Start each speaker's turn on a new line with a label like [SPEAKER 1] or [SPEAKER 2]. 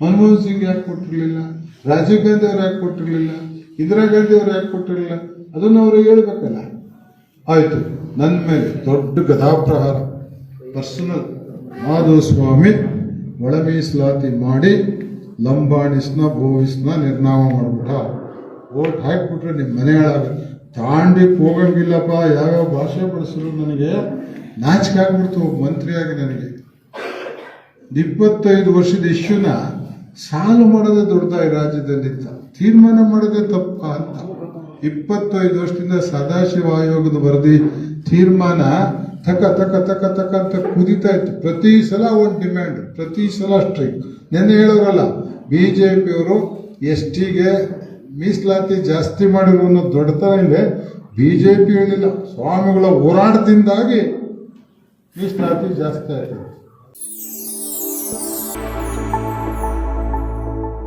[SPEAKER 1] ಮನಮೋಹನ್ ಸಿಂಗ್ ಯಾಕೆ ಕೊಟ್ಟಿರಲಿಲ್ಲ ರಾಜೀವ್ ಗಾಂಧಿ ಅವ್ರು ಯಾಕೆ ಕೊಟ್ಟಿರಲಿಲ್ಲ ಇಂದಿರಾ ಗಾಂಧಿ ಅವ್ರು ಯಾಕೆ ಕೊಟ್ಟಿರಲಿಲ್ಲ, ಅದನ್ನು ಅವರು ಹೇಳ್ಬೇಕಲ್ಲ. ಆಯ್ತು ನನ್ನ ಮೇಲೆ ದೊಡ್ಡ ಗದಾಪ್ರಹಾರ ಪರ್ಸನಲ್ ಮಾಧುಸ್ವಾಮಿ ಒಳ ಮೀಸಲಾತಿ ಮಾಡಿ ಲಂಬಾಣಿಸ್ನ ಬೋವಿಸ್ನ ನಿರ್ನಾಮ ಮಾಡಿಬಿಟ್ಟ. ಓಟ್ ಹಾಕ್ಬಿಟ್ರೆ ನಿಮ್ಮ ಮನೆ ಹಾಳಾಗ ತಾಂಡಿಕ್ ಹೋಗಂಗಿಲ್ಲಪ್ಪ, ಯಾವ್ಯಾವ ಭಾಷೆ ಬಳಸಿದ್ರು ನನಗೆ? ನಾಚಿಕೆ ಆಗ್ಬಿಡ್ತು, ಮಂತ್ರಿಯಾಗಿ ನನಗೆ. ಇಪ್ಪತ್ತೈದು ವರ್ಷದ ಇಶ್ಯೂನ ಸಾಲ್ವ್ ಮಾಡೋದೇ ದೊಡ್ಡದಾಗಿ ರಾಜ್ಯದಲ್ಲಿ ಅಂತ ತೀರ್ಮಾನ ಮಾಡೋದೇ ತಪ್ಪ ಅಂತ. ಇಪ್ಪತ್ತೈದು ವರ್ಷದಿಂದ ಸದಾಶಿವ ಆಯೋಗದ ವರದಿ, ತೀರ್ಮಾನ ತಕ ತಕ ತಕ ತಕ ಅಂತ ಕುದಿತಾ ಇತ್ತು. ಪ್ರತಿ ಸಲ ಒಂದು ಡಿಮ್ಯಾಂಡ್ ಪ್ರತಿ ಸಲ ಸ್ಟ್ರೈಕ್ ನೆನ್ನೆ ಹೇಳೋರಲ್ಲ ಬಿ ಜೆ ಪಿಯವರು ಎಸ್ ಟಿಗೆ ಮೀಸಲಾತಿ ಜಾಸ್ತಿ ಮಾಡಿರೋ ಅನ್ನೋ ದೊಡ್ಡತನ ಇದೆ. ಪಿ ಹೇಳಿಲ್ಲ, ಸ್ವಾಮಿಗಳ ಹೋರಾಟದಿಂದಾಗಿ ಮೀಸಲಾತಿ ಜಾಸ್ತಿ ಆಯ್ತು.